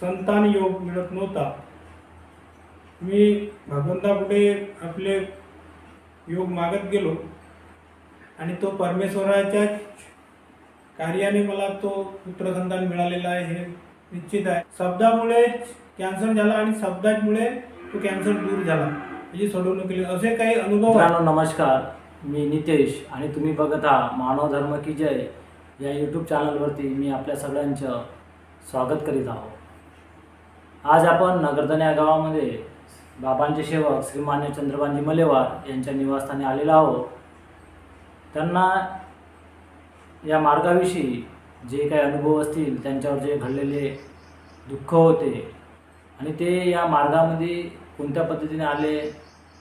संतान योग मिळत नव्हता. मी भगवंतापुढे आपले योग मागत गेलो. आणि तो परमेश्वराच्या कार्याने मला तो पुत्रसंतान मिळालेला आहे हे निश्चित आहे. शब्दामुळे कॅन्सर झाला आणि शब्दामुळे तो कॅन्सर दूर झाला. याची सोडवणूक केली. असे काही अनुभव नमस्कार. मी नितेश आणि तुम्ही बघत आहात मानव धर्म की जय. या यूट्यूब चॅनलवरती मी आपल्या सगळ्यांचं स्वागत करीत आहोत. आज आपण नगरधन या गावामध्ये बाबांचे सेवक श्रीमान्य चंद्रबांजी मलेवार यांच्या निवासस्थानी आलेलो आहोत. त्यांना या मार्गाविषयी जे काही अनुभव असतील त्यांच्यावर जे घडलेले दुःख होते आणि ते या मार्गामध्ये कोणत्या पद्धतीने आले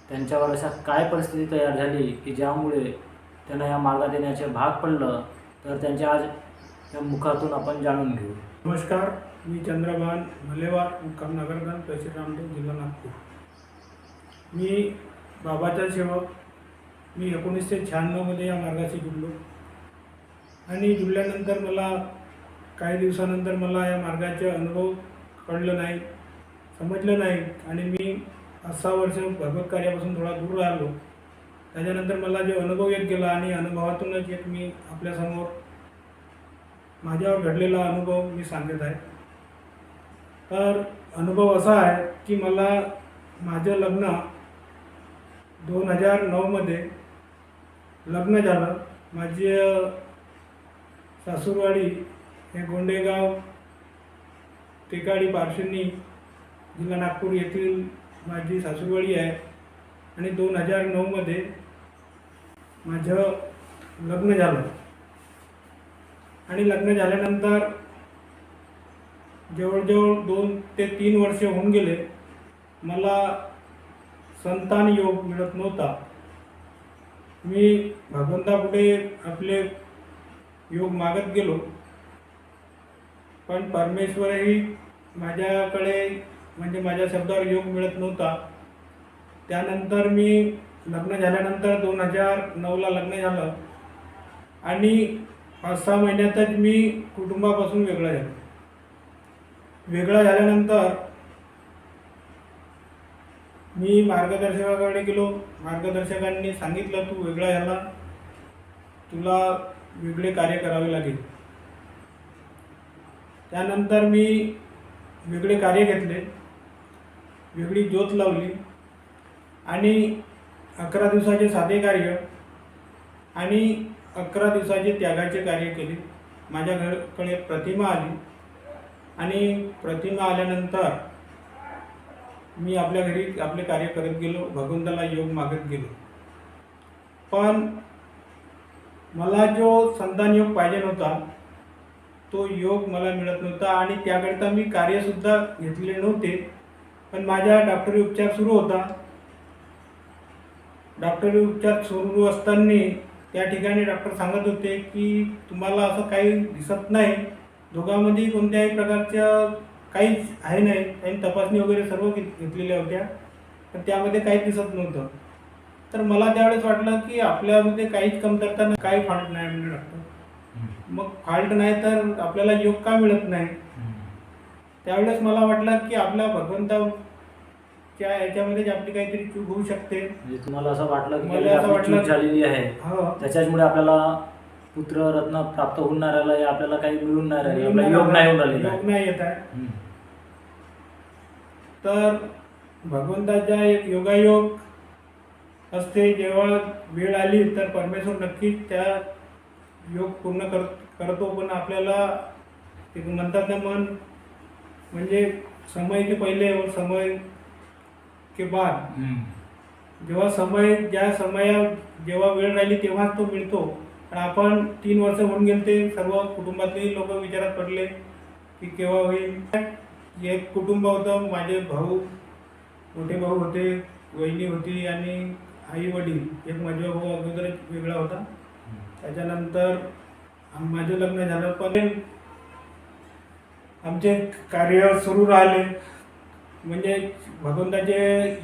त्यांच्यावर अशा काय परिस्थिती तयार झाली की ज्यामुळे त्यांना या मार्गात येण्याचे भाग पडलं तर त्यांच्या आज या मुखातून आपण जाणून घेऊ. नमस्कार. मी चंद्रभान भलेवार मुक्काम नगरगण तहसील रामदेव जिल्हा नागपूर. मी बाबाचा सेवक. मी एकोणीसशे शहाण्णवमध्ये या मार्गाशी जुडलो. आणि जुडल्यानंतर मला काही दिवसानंतर मला या मार्गाचे अनुभव कळलं नाही समजलं नाही आणि मी पाच सहा वर्ष भगवत कार्यापासून थोडा दूर राहिलो. त्याच्यानंतर मला जे अनुभव येत गेला आणि अनुभवातूनच एक मी आपल्यासमोर माझ्यावर घडलेला अनुभव मी सांगत आहे. तर अनुभव असा आहे की मला माझं लग्न दोन हजार नऊमध्ये लग्न झालं. माझी सासूरवाडी हे गोंडेगाव टेकाडी पारशिनी जिल्हा नागपूर येथील माझी सासूरवाडी आहे. आणि दोन हजार नऊमध्ये माझं लग्न झालं. आणि लग्न झाल्यानंतर जवळजवळ दोन ते तीन वर्ष होऊन गेले. मला संतान योग मिळत नव्हता. मी भगवंतापुढे आपले योग मागत गेलो. पण परमेश्वरही माझ्याकडे म्हणजे माझ्या शब्दावर योग मिळत नव्हता. त्यानंतर मी लग्न झाल्यानंतर दोन हजार नऊला लग्न झालं. आणि पाच सहा महिन्यातच मी कुटुंबापासून वेगळा झालो. वेगळं झाल्यानंतर मी मार्गदर्शकाकडे गेलो. मार्गदर्शकांनी सांगितलं तू वेगळा झाला. तुला वेगळे कार्य करावे लागेल. त्यानंतर मी वेगळे कार्य घेतले. वेगळी ज्योत लावली. आणि अकरा दिवसाचे साधे कार्य आणि अकरा दिवसाचे त्यागाचे कार्य केले. माझ्या घरकडे प्रतिमा आली. आणि प्रतिमा आल्यानंतर मी आपल्या घरी आपले कार्य करत गेलो भगवंताला योग मागत गेलो. पण मला जो संतान योग पाहिजे नव्हता तो योग मला मिळत नव्हता आणि त्याकरिता मी कार्यसुद्धा घेतले नव्हते. पण माझ्या डॉक्टरी उपचार सुरू होता. डॉक्टरी उपचार सुरू असताना त्या ठिकाणी डॉक्टर सांगत होते की तुम्हाला असं काही दिसत नाही दोघांमध्ये कोणत्याही प्रकारच्या काहीच आहे नाही. त्यांनी तपासणी वगैरे सर्व घेत- घेतलेल्या होत्या. पण त्यामध्ये काहीच दिसत नव्हतं. तर मला त्यावेळेस वाटलं की आपल्यामध्ये काहीच कमतरता नाही काही फॉल्ट नाही म्हणजे डॉक्टर मग फॉल्ट नाही तर आपल्याला योग का मिळत नाही? त्यावेळेस मला वाटलं की आपल्या भगवंताच्या याच्यामध्येच आपली काहीतरी चूक होऊ शकते. म्हणजे तुम्हाला असं वाटलं की मला असं आपली वाटलं- झालेली आहे. त्याच्याचमुळे आपल्याला पुत्र रत्न प्राप्त होऊन नाही राहिलं या आपल्याला काही मिळून नाही राहिलं योग आपला योग नाही होऊन राहिलेला योग नाही येत आहे. हम्म. तर भगवंताच्या एक योगायोग असते जेव्हा वेळ आली तर परमेश्वर नक्कीच त्या योग पूर्ण कर करतो. पण आपल्याला एक म्हणतात ना मन म्हणजे समय के पहिले और समय के बाद. हम्म. जेव्हा समय ज्या समया जेव्हा वेळ राहिली तेव्हाच तो मिळतो. पण आपण तीन वर्ष होऊन गेले ते सर्व कुटुंबातले लोक विचारात पडले की केव्हा होईल? एक कुटुंब होतं माझे भाऊ मोठे भाऊ होते वहिनी होती आणि आई वडील. एक माझा भाऊ अगोदर वेगळा होता. त्याच्यानंतर माझं लग्न झालं पण आमचे कार्य सुरू राहिले. म्हणजे भगवंताचे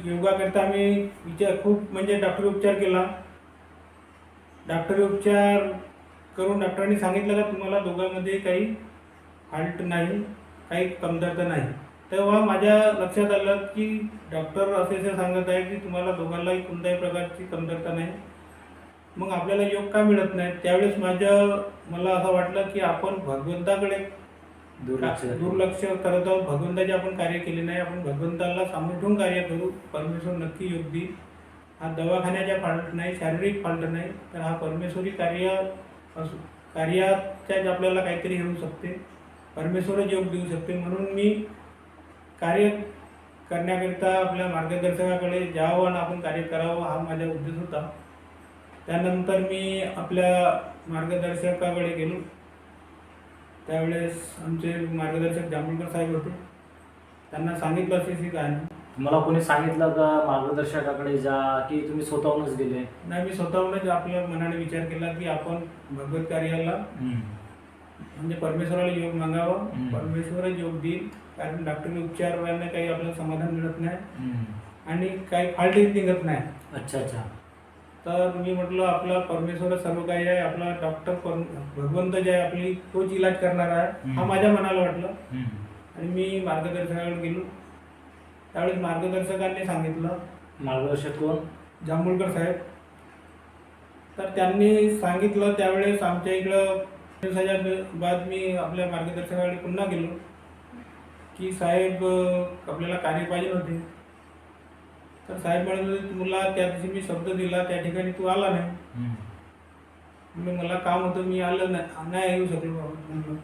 योगाकरता आम्ही विचार खूप म्हणजे डॉक्टर उपचार केला. डॉक्टरी उपचार करून डॉक्टरांनी सांगितलं का तुम्हाला दोघांमध्ये काही फॉल्ट नाही काही कमतरता नाही. तेव्हा माझ्या लक्षात आलं की डॉक्टर असे असे सांगत आहे की तुम्हाला दोघांनाही कोणत्याही प्रकारची कमतरता नाही. मग आपल्याला योग का मिळत नाही? त्यावेळेस माझं मला असं वाटलं की आपण भगवंताकडे दुर्लक्ष दुर्लक्ष करत आहोत. भगवंताचे आपण कार्य केले नाही. आपण भगवंताला सामोरं ठेवून कार्य करू. परमेश्वर नक्की योग देईल. हा दवाखान्याच्या फाल्ट नाही शारीरिक फाल्ट नाही तर हा परमेश्वरी कार्य असू कार्याच्याच आपल्याला काहीतरी होऊ शकते परमेश्वरच योग देऊ शकते. म्हणून मी कार्य करण्याकरिता आपल्या मार्गदर्शकाकडे जावं आणि आपण कार्य करावं हा माझा उद्देश होता. त्यानंतर मी आपल्या मार्गदर्शकाकडे गेलो. त्यावेळेस आमचे मार्गदर्शक जांभूळकर साहेब होते. त्यांना सांगितलं असे ही कहाणी. तुम्हाला कोणी सांगितलं का मार्गदर्शकाकडे जा की तुम्ही स्वतःहूनच गेले? नाही मी स्वतःहूनच आपल्या मनाने विचार केला की आपण भगवत कार्याला म्हणजे परमेश्वराला योग मागावा. परमेश्वरच योग देईल कारण डॉक्टरी उपचाराने काही आपल्याला समाधान मिळत नाही आणि काही फाल्टही निघत नाही. अच्छा अच्छा. तर मी म्हटलं आपला परमेश्वर सर्व काही आहे आपला डॉक्टर भगवंत जे आहे आपली तोच इलाज करणार आहे हा. माझ्या मनाला वाटलं. आणि मी मार्गदर्शकाकडे गेलो. त्यावेळेस मार्गदर्शकांनी सांगितलं. मार्गदर्शक कोण? जांभूळकर साहेब. तर त्यांनी सांगितलं त्यावेळेस आमच्या इकडं दिवसाच्या बाद मी आपल्या मार्गदर्शकाकडे पुन्हा गेलो की साहेब आपल्याला कार्य पाहिजे होते. तर साहेब म्हणत होते तुला त्या दिवशी मी शब्द दिला त्या ठिकाणी तू आला नाही. म्हणलं मला काम होतं मी आलं नाही नाही येऊ शकलो म्हणलं.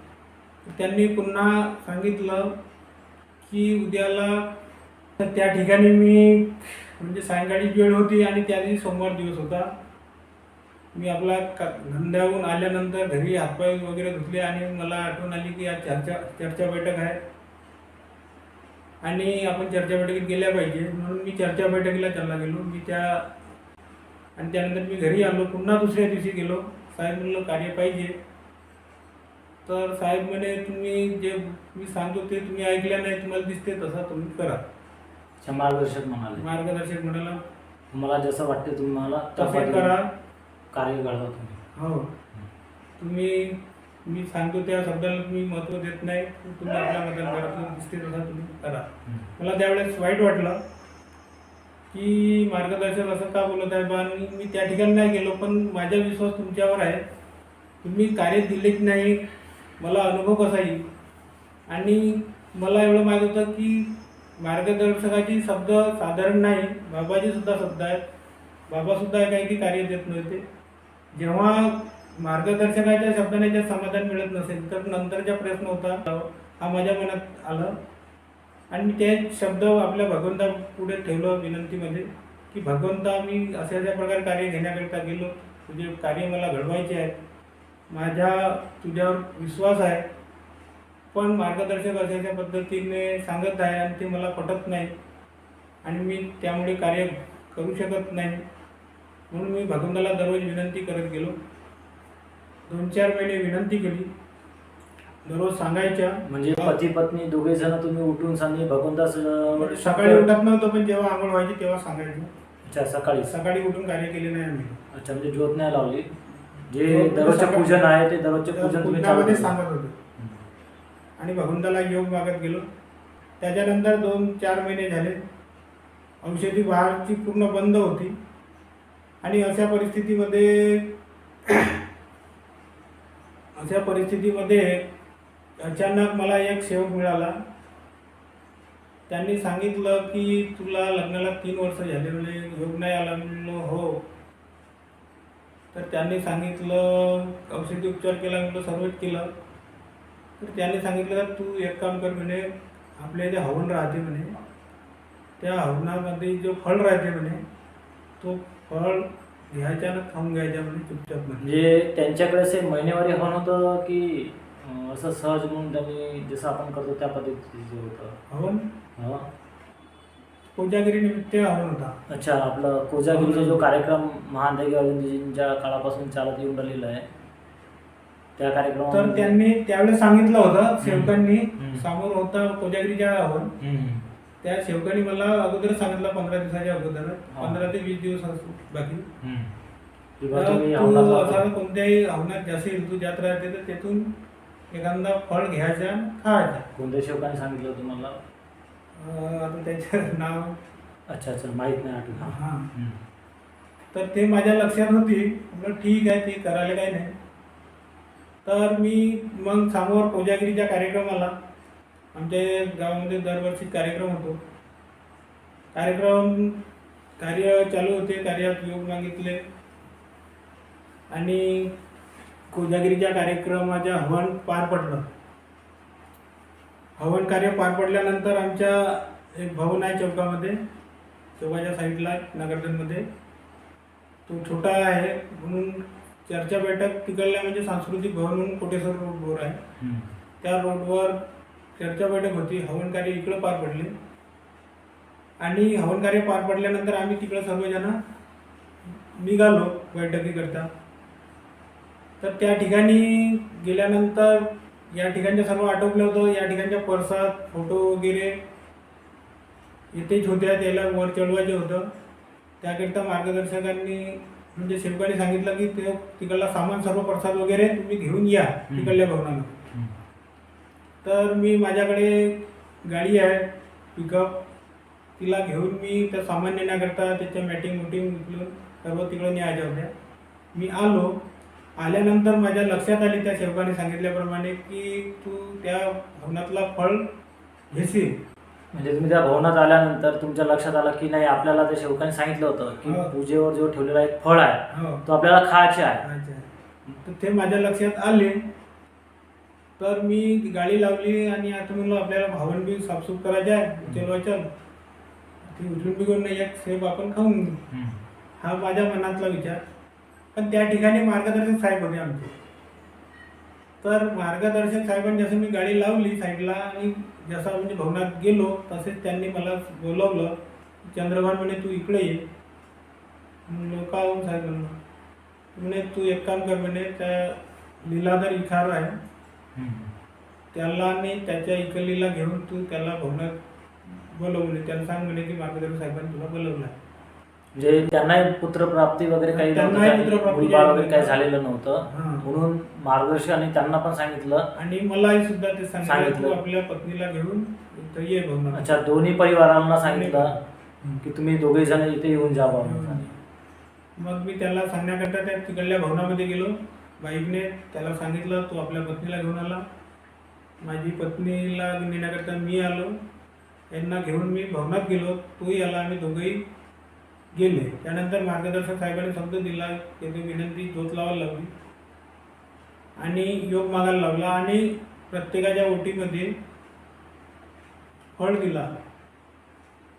त्यांनी पुन्हा सांगितलं की उद्याला तर त्या ठिकाणी मी म्हणजे सायंकाळी वेळ होती आणि त्या दिवशी सोमवार दिवस होता. मी आपला का धंद्याहून आल्यानंतर घरी हातपाय वगैरे धुतले आणि मला आठवण आली की आज चर्चा चर्चा बैठक आहे. आणि आपण चर्चा बैठकीत गेल्या पाहिजे. म्हणून मी चर्चा बैठकीला चालला गेलो. मी त्या आणि त्यानंतर मी घरी आलो. पुन्हा दुसऱ्या दिवशी गेलो. साहेब म्हणलं कार्य पाहिजे. तर साहेब म्हणे तुम्ही जे मी सांगतो ते तुम्ही ऐकल्या नाही. तुम्हाला दिसते तसा तुम्ही करा. अच्छा मार्गदर्शक म्हणाले. मार्गदर्शक म्हणाला. तुम्हाला जसं वाटते तुम्हाला तसे करा. कार्य घडवा तुम्ही. हो. तुम्ही मी सांगतो त्या शब्दाला तुम्ही महत्त्व देत नाही. तुम्ही आपल्या मताला करा. दिसते तसा तुम्ही करा. मला त्यावेळेस वाईट वाटलं की मार्गदर्शक असं का बोलत आहे? बा मी त्या ठिकाणी नाही गेलो पण माझा विश्वास तुमच्यावर आहे. तुम्ही कार्य दिलेच नाही. मला अनुभव कसा येईल? आणि मला एवढं माहीत होतं की मार्गदर्शकाची शब्द साधारण नाही बाबाचे सुद्धा शब्द आहेत. बाबासुद्धा काही की कार्य देत नव्हते. जेव्हा मार्गदर्शकाच्या शब्दाने जर समाधान मिळत नसेल तर नंतरचा प्रश्न होता हा माझ्या मनात आलं. आणि मी ते शब्द आपल्या भगवंता पुढे ठेवलं विनंतीमध्ये की भगवंता मी अशा अशा प्रकारे कार्य घेण्याकरिता गेलो. तुझे कार्य मला घडवायचे आहे माझ्या तुझ्यावर विश्वास आहे. पण मार्गदर्शक अशा अशा पद्धतीने सांगत आहे आणि ते मला पटत नाही. आणि मी त्यामुळे कार्य करू शकत नाही. म्हणून मी भगवंताला दररोज विनंती करत गेलो. दोन चार महिने विनंती केली. दररोज सांगायच्या. म्हणजे पती पत्नी दोघे जण तुम्ही उठून सांगली भगवंताच सकाळी उठत नव्हतं पण जेव्हा आंघोळ व्हायची तेव्हा सांगायचं. अच्छा सकाळी? सकाळी उठून कार्य केले नाही आम्ही. अच्छा म्हणजे ज्योत नाही लावली. जे दररोजचे पूजन आहे ते दररोजचे पूजन तुम्ही. सांगत होते. आणि भगवंताला योग मागत गेलो. त्याच्यानंतर दोन चार महिने झाले. औषधी बाहेरची पूर्ण बंद होती. आणि अशा परिस्थितीमध्ये अशा परिस्थितीमध्ये अचानक मला एक सेवक मिळाला. त्यांनी सांगितलं की तुला लग्नाला तीन वर्ष झाले म्हणजे योग नाही आला म्हणलो हो. तर त्यांनी सांगितलं औषधी उपचार केला म्हणलं सर्वच केलं. तर त्यांनी सांगितलं का तू एक काम कर म्हणे आपल्या जे हवन राहते म्हणे. त्या हवनामध्ये जो फळ राहते म्हणे तो फळ घ्यायच्या ना खाऊन घ्यायच्या म्हणे चुपचाप म्हणे. म्हणजे त्यांच्याकडे असे महिनेवारी हवन होतं की असं सहज म्हणून त्यांनी जसं आपण करतो त्या पद्धतीचं होतं? हवन? हा. कोजागिरी निमित्त हवन होता. अच्छा आपलं कोजागिरीचा जो कार्यक्रम महादेवी अरविंदजींच्या काळापासून चालत येऊन राहिलेला आहे. त्या तर त्यांनी त्यावेळेस सांगितलं होतं. सेवकांनी हम्म. समोर होता कोजागिरीच्या हवन त्या सेवकांनी मला अगोदर सांगितलं पंधरा दिवसाच्या अगोदर हा. पंधरा ते वीस दिवस असू बाकी किंवा तर तुम्ही तू असा. कोणत्याही हवनात जास्त तू जात राहते तर तेथून एखादा फळ घ्यायचा आणि खायचा कोणत्या शेवकाने सांगितलं तुम्हाला अं, आता त्याचं नाव अच्छा अच्छा माहीत नाही आठवलं हां हम्म. तर ते माझ्या लक्षात होती म्हटलं ठीक आहे ते करायला काही नाही तर मी मग समोर कोजागिरीच्या कार्यक्रमाला आमच्या गावामध्ये दरवर्षी कार्यक्रम होतो. कार्यक्रम कार्य चालू होते कार्यात योग मागितले. आणि कोजागिरीच्या कार्यक्रमाच्या हवन पार पडलं. हवन कार्य पार पडल्यानंतर आमच्या एक भवन आहे चौकामध्ये चौकाच्या साईडला नगरधनमध्ये तो छोटा आहे म्हणून चर्चा बैठक तिकडल्या म्हणजे सांस्कृतिक भवन म्हणून कोटेश्वर रोडवर आहे. त्या रोडवर चर्चा बैठक होती. हवन कार्य इकडं पार पडले. आणि हवन कार्य पार पडल्यानंतर आम्ही तिकडं सर्वजण निघालो बैठकीकरता. तर त्या ठिकाणी गेल्यानंतर या ठिकाणचं सर्व आटोपलं होतं. या ठिकाणच्या परसात फोटो वगैरे येथेच होत्या. त्याला वर चढवायचं होतं. त्याकरिता मार्गदर्शकांनी म्हणजे सेवकाने सांगितलं की ते तिकडला सामान सर्व प्रसाद वगैरे तुम्ही घेऊन या तिकडल्या भवनाला. तर मी माझ्याकडे गाडी आहे पिकअप तिला घेऊन मी त्या सामान नेण्याकरता त्याच्या मॅटिंग मुटिंग उचलून सर्व तिकडं न्यायच्या होत्या. मी आलो. आल्यानंतर माझ्या लक्षात आली त्या सेवकाने सांगितल्याप्रमाणे की तू त्या भवनातला फळ घेशील. म्हणजे तुम्ही त्या भवनात आल्यानंतर तुमच्या लक्षात आलं की नाही आपल्याला त्या शेवकाने सांगितलं होतं की हो. पूजेवर जो ठेवलेला एक फळ आहे हो. तो आपल्याला खायचे आहे. अच्छा तर ते माझ्या लक्षात आले. तर मी गाडी लावली आणि आता म्हणलं आपल्याला भावन बी साफसूफ करायचं आहे. चलो चल. ती उचलून बिघून नाही एक सेब आपण खाऊन घेऊ. हम्म. हा माझ्या मनातला विचार. पण त्या ठिकाणी मार्गदर्शक साहेब होते आमचे. तर मार्गदर्शक साहेबांनी जसं मी गाडी लावली साईडला आणि जसं म्हणजे भवनात गेलो तसेच त्यांनी मला बोलवलं चंद्रभान म्हणे तू इकडे ये. का हो साहेब म्हणलं म्हणे तू एक काम कर म्हणे त्या लीलाधर इखार आहे. त्याला आणि त्याच्या इकलीला घेऊन तू त्याला भवनात बोलव म्हणे. त्याला सांग म्हणे की मार्गदर्शक साहेबांनी तुला बोलवलं आहे म्हणजे त्यांनाही पुत्रप्राप्ती वगैरे काही त्यांनाही नव्हतं पुत्रप्राप्ती मुलबाळ वगैरे काही. झालेलं नव्हतं. हां. म्हणून मार्गदर्शकांनी त्यांना पण सांगितलं. आणि मलाही सुद्धा ते सांगितलं सांगितलं. तू आपल्या पत्नीला घेऊन इथं ये भवनात अच्छा दोन्ही परिवारांना सांगितलं हम्म. की तुम्ही दोघे जण इथे येऊन जावा मग मी त्याला सांगण्याकरता त्या तिकडल्या भवनामध्ये गेलो. बाईकने त्याला सांगितलं तू आपल्या पत्नीला घेऊन आला. माझी पत्नीला नेण्याकरता मी आलो. यांना घेऊन मी भवनात गेलो. तोही आला आम्ही दोघंही गेले. त्यानंतर मार्गदर्शक साहेबांनी शब्द दिला त्याची विनंती जोत लावायला लावली. आणि योग मागायला लावला आणि प्रत्येकाच्या ओटीमध्ये फळ दिला.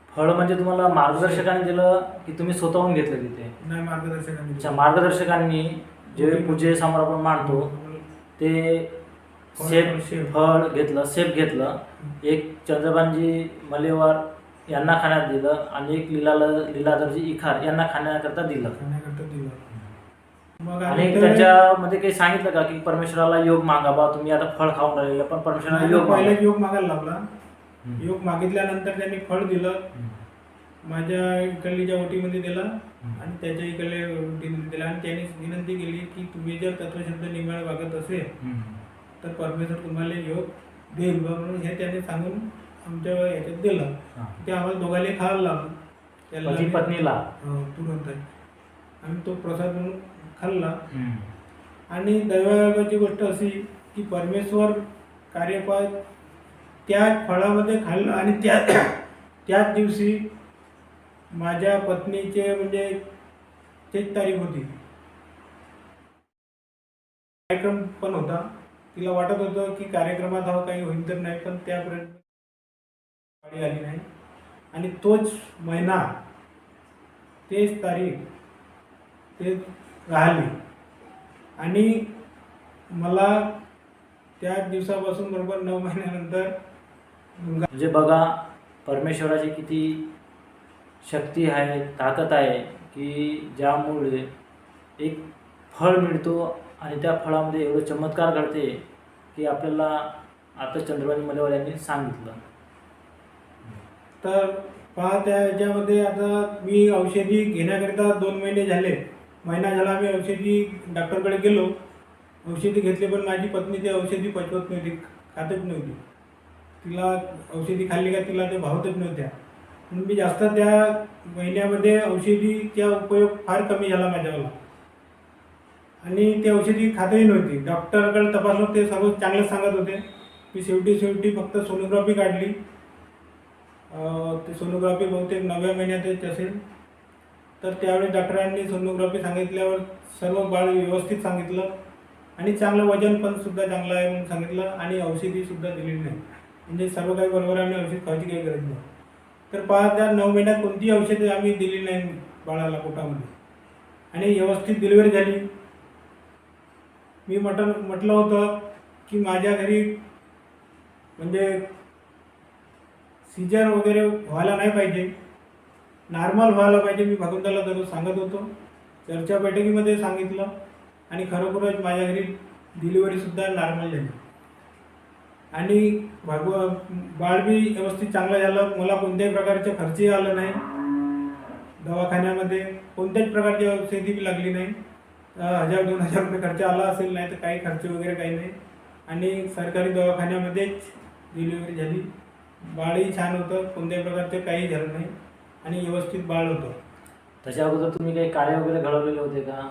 फळ म्हणजे तुम्हाला मार्गदर्शकांनी दिलं की तुम्ही स्वतःहून घेतलं तिथे? नाही मार्गदर्शकांनी अच्छा मार्गदर्शकांनी जे पूजेसमोर आपण मांडतो ते सेब. फळ घेतलं सेब घेतलं. एक चंद्रबानजी मलेवार यांना खाण्यात दिलं आणि एक लीलाला लीलाधरजी इखार यांना खाण्याकरता दिलं खाण्याकरता दिलं मग आणि ते- त्याच्यामध्ये काही सांगितलं का की परमेश्वराला योग मागा बा तुम्ही आता फळ खाऊन राहिले पण परमेश्वराला योग मागा पहिले योग मागायला हम्म. योग मागितल्यानंतर त्यांनी फळ दिलं हम्म. माझ्या इकडलीच्या ओटीमध्ये दिला. आणि त्याच्या इकडल्या ओटीमध्ये दिला आणि त्यांनी विनंती केली की तुम्ही जर तत्वशब्द निमाळ वागत असेल हम्म. तर परमेश्वर तुम्हाला योग देईल बा म्हणून हे त्यांनी सांगून आमच्या याच्यात दिलं हा. ते आम्हाला दोघांना खायला लावलं. त्याला पती पत्नीला? हो, तुरंत आहे. आम्ही तो प्रसाद म्हणून खाल्ला. हम्म. आणि दैवाची गोष्ट अशी की परमेश्वर कार्यपाल त्या फळामध्ये खाल्लं आणि त्या त्याच दिवशी माझ्या पत्नीचे म्हणजे तेच तारीख होती. कार्यक्रम पण होता. तिला वाटत होतं की कार्यक्रमात हा काही होईल तर नाही पण त्यापर्यंत आली नाही. आणि तोच महिना तेच तारीख ते राहिली. आणि मला त्या दिवसापासून बरोबर नऊ महिन्यानंतर म्हणजे बघा परमेश्वराची किती शक्ती आहे ताकद आहे की ज्यामुळे एक फळ मिळतो आणि त्या फळामध्ये एवढं चमत्कार घडते की आपल्याला आता चंद्रबाणी मलेवाल यांनी सांगितलं. तर पहा त्या याच्यामध्ये आता मी औषधी घेण्याकरिता दोन महिने झाले. महिना झाला मी औषधी डॉक्टरकडे गेलो. औषधी घेतली पण माझी पत्नी ते औषधी पचवत नव्हती खातच नव्हती. तिला औषधी खाल्ली का तिला ते भावतच नव्हत्या. म्हणून मी जास्त त्या महिन्यामध्ये औषधीचा उपयोग फार कमी झाला माझ्यावाला आणि ते औषधी खातही नव्हती. डॉक्टरकडे तपासलं ते सर्व चांगलं सांगत होते. मी शेवटी शेवटी फक्त सोनोग्राफी काढली. ते सोनोग्राफी बहुतेक नवव्या महिन्यातच असेल. तर त्यावेळी डॉक्टरांनी सोनोग्राफी सांगितल्यावर सर्व बाळ व्यवस्थित सांगितलं आणि चांगलं वजन पण सुद्धा चांगलं आहे म्हणून सांगितलं आणि औषधीसुद्धा दिलेली नाही. म्हणजे सर्व काही बरोबर आम्ही औषध खायची काही गरज नाही. तर पाच हजार नऊ महिन्यात कोणतीही औषधे आम्ही दिली नाही बाळाला पोटामध्ये. आणि व्यवस्थित डिलिव्हरी झाली. मी म्हटलं म्हटलं होतं की माझ्या घरी म्हणजे सीजर वगैरे व्हायला नाही पाहिजे. नॉर्मल व्हायला पाहिजे मी भगवंताला दररोज सांगत होतो. चर्चा बैठकीमध्ये सांगितलं आणि खरोखरच माझ्या घरी डिलिव्हरीसुद्धा नॉर्मल झाली. आणि भगव बाळ बी व्यवस्थित चांगलं झालं. मला कोणत्याही प्रकारचे खर्चही आलं नाही. दवाखान्यामध्ये कोणत्याच प्रकारची औषधी बी लागली नाही. हजार दोन हजार रुपये खर्च आला असेल नाही तर काही खर्च वगैरे काही नाही. आणि सरकारी दवाखान्यामध्येच डिलिव्हरी झाली. बाळही छान होतं कोणत्याही प्रकारचं काही झालं नाही आणि व्यवस्थित बाळ होतं. त्याच्या अगोदर तुम्ही काही कार्य वगैरे घडवलेले होते का?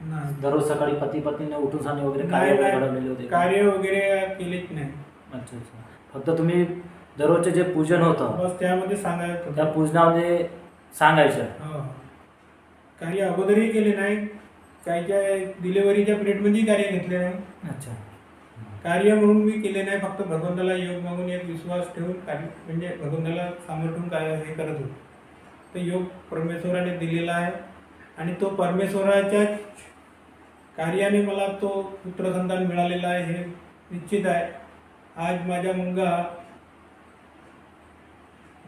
नाही. दररोज सकाळी पती पत्नीने उठून सांगणे वगैरे कार्य नाही, वगैरे नाही. घडवलेले होते का? कार्य वगैरे केलेच नाही. अच्छा अच्छा. फक्त तुम्ही दररोजचे जे पूजन होतं बस त्यामध्ये सांगायचं त्या होतं. पूजनामध्ये सांगायचं. हो. कार्य अगोदरही केले नाही काहीच्या डिलिव्हरीच्या पिरियडमध्येही कार्य घेतले नाही. अच्छा. कार्य म्हणून मी केले नाही फक्त भगवंताला योग मागून एक विश्वास ठेवून कार्य म्हणजे भगवंताला समर्थून काय हे करत होतो. तर योग परमेश्वराने दिलेला आहे आणि तो परमेश्वराच्या कार्याने मला तो पुत्रसंतान मिळालेला आहे हे निश्चित आहे. आज माझा मुलगा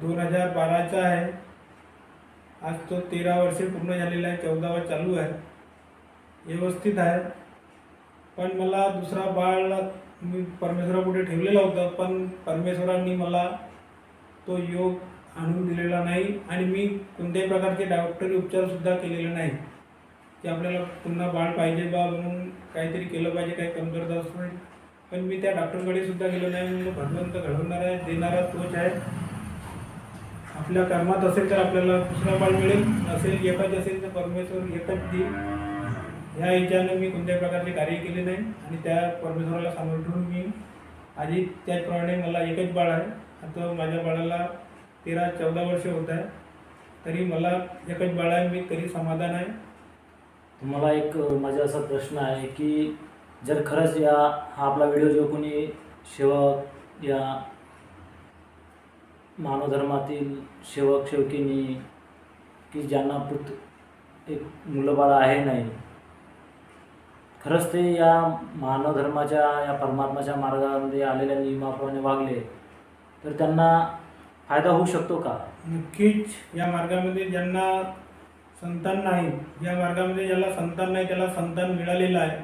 दोन हजार बाराचा आहे. आज तो तेरा वर्षे पूर्ण झालेला आहे चौदावा चालू आहे. व्यवस्थित आहे. पण मला दुसरा बाळ मी परमेश्वरापुढे ठेवलेला होता पण परमेश्वरांनी मला तो योग आणून दिलेला नाही आणि मी कोणत्याही प्रकारचे डॉक्टरी उपचारसुद्धा केलेले नाही. की आपल्याला पुन्हा बाळ पाहिजे बा म्हणून काहीतरी केलं पाहिजे काही कमतरता नाही. पण मी त्या डॉक्टरकडे सुद्धा गेलो नाही म्हणजे भगवंत घडवणार आहे देणारा तोच आहे. आपल्या कर्मात असेल तर आपल्याला दुसरा बाळ मिळेल असेल एकच असेल तर परमेश्वर एकच देईल ह्या याच्यानं मी कोणत्याही प्रकारचे कार्य केले नाही आणि त्या परमेश्वराला समर्थून मी आधी त्याचप्रमाणे मला एकच बाळ आहे. आता माझ्या बाळाला तेरा चौदा वर्ष होत आहे. तरी मला एकच बाळ आहे मी तरी समाधान आहे. तुम्हाला एक माझा असा प्रश्न आहे की जर खरंच या हा आपला व्हिडिओ जो कोणी सेवक या मानव धर्मातील सेवक सेवकिनी की ज्यांना पुत एक मुलं बाळ आहे नाही खरंच ते या मानवधर्माच्या या परमात्माच्या मार्गामध्ये आलेल्या नियमाप्रमाणे वागले तर त्यांना फायदा होऊ शकतो का? नक्कीच. या मार्गामध्ये ज्यांना संतान नाही या मार्गामध्ये ज्याला संतान नाही त्याला संतान मिळालेलं आहे.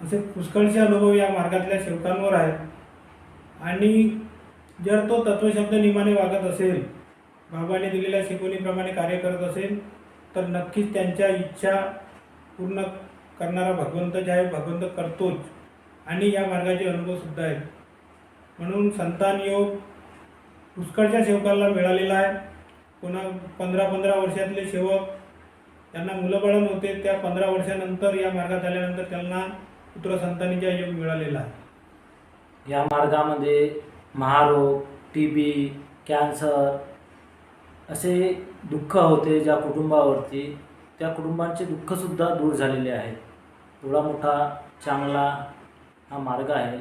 असे पुष्कळचे अनुभव या मार्गातल्या सेवकांवर आहेत. आणि जर तो तत्वशब्द नियमाने वागत असेल बाबाने दिलेल्या शिकवणीप्रमाणे कार्य करत असेल तर नक्कीच त्यांच्या इच्छा पूर्ण करणारा भगवंत जे आहे भगवंत करतोच. आणि या मार्गाचे अनुभवसुद्धा आहेत. म्हणून संतान योग पुष्कळच्या सेवकांना मिळालेला आहे. पुन्हा पंधरा पंधरा वर्षातले सेवक त्यांना मुलंबळण होते. नव्हते त्या पंधरा वर्षानंतर या मार्गात आल्यानंतर त्यांना पुत्र संतानीचा योग मिळालेला आहे. या मार्गामध्ये महारोग टी बी कॅन्सर असे दुःख होते ज्या कुटुंबावरती. त्या कुटुंबांचे दुःखसुद्धा दूर झालेले आहेत. एवढा मोठा चांगला हा मार्ग आहे.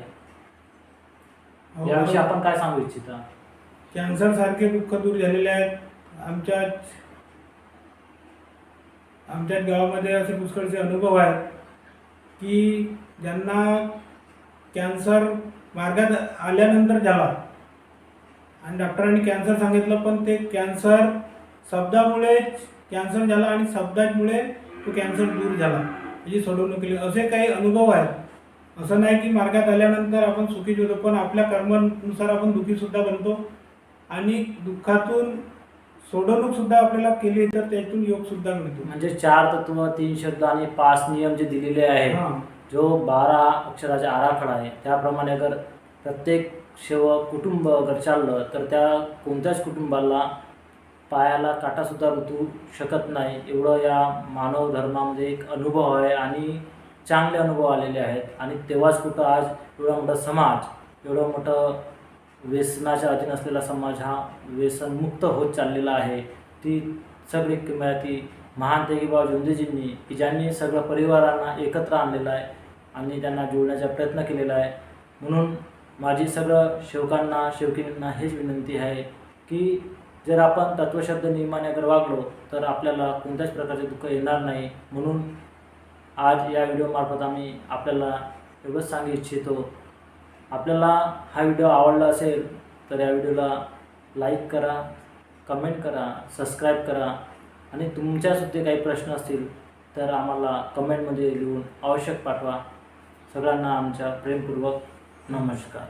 याविषयी आपण काय सांगू इच्छिता? कॅन्सरसारखे दुःख दूर झालेले आहेत. आमच्या आमच्याच गावामध्ये असे पुष्कळचे अनुभव आहेत की ज्यांना कॅन्सर मार्गात आल्यानंतर झाला. आणि डॉक्टरांनी कॅन्सर सांगितलं पण ते कॅन्सर शब्दामुळेच कॅन्सर झाला आणि शब्दामुळे तो कॅन्सर दूर झाला. याची सोडवणूक केली. असे काही अनुभव आहेत. असं नाही की मार्गात आल्यानंतर आपण सुखीच होतो पण आपल्या कर्मानुसार आपण दुःखीसुद्धा बनतो. आणि दुःखातून सोडवणूक सुद्धा आपल्याला केली तर त्यातून योग सुद्धा मिळतो. म्हणजे चार तत्व तीन शब्द आणि पाच नियम जे दिलेले आहेत हा. जो बारा अक्षराचा आराखडा आहे. त्याप्रमाणे अगर प्रत्येक सेवक कुटुंब अगर चाललं तर त्या कोणत्याच कुटुंबाला पायाला काटासुद्धा रुतू शकत नाही. एवढं या मानव धर्मामध्ये एक अनुभव आहे आणि चांगले अनुभव आलेले आहेत. आणि तेव्हाच कुठं आज एवढा मोठा समाज एवढं मोठं व्यसनाच्या अधीन असलेला समाज हा व्यसनमुक्त होत चाललेला आहे. ती सगळी ती महान तेगीबाबा जोंदेजींनी की ज्यांनी सगळ्या परिवारांना एकत्र आणलेलं आहे आणि त्यांना जोडण्याचा प्रयत्न केलेला आहे. म्हणून माझी सगळं शेवकांना सेवकींना हेच विनंती आहे की जर आपण तत्वशब्द नियमाने अगर वागलो तर आपल्याला कोणत्याच प्रकारचे दुःख येणार नाही. म्हणून आज या व्हिडिओमार्फत आम्ही आपल्याला एवढंच सांगू इच्छितो. आपल्याला हा व्हिडिओ आवडला असेल तर या व्हिडिओला लाईक करा कमेंट करा सबस्क्राईब करा. आणि तुमच्यासुद्धा काही प्रश्न असतील तर आम्हाला कमेंटमध्ये लिहून आवश्यक पाठवा. सगळ्यांना आमच्या प्रेमपूर्वक नमस्कार.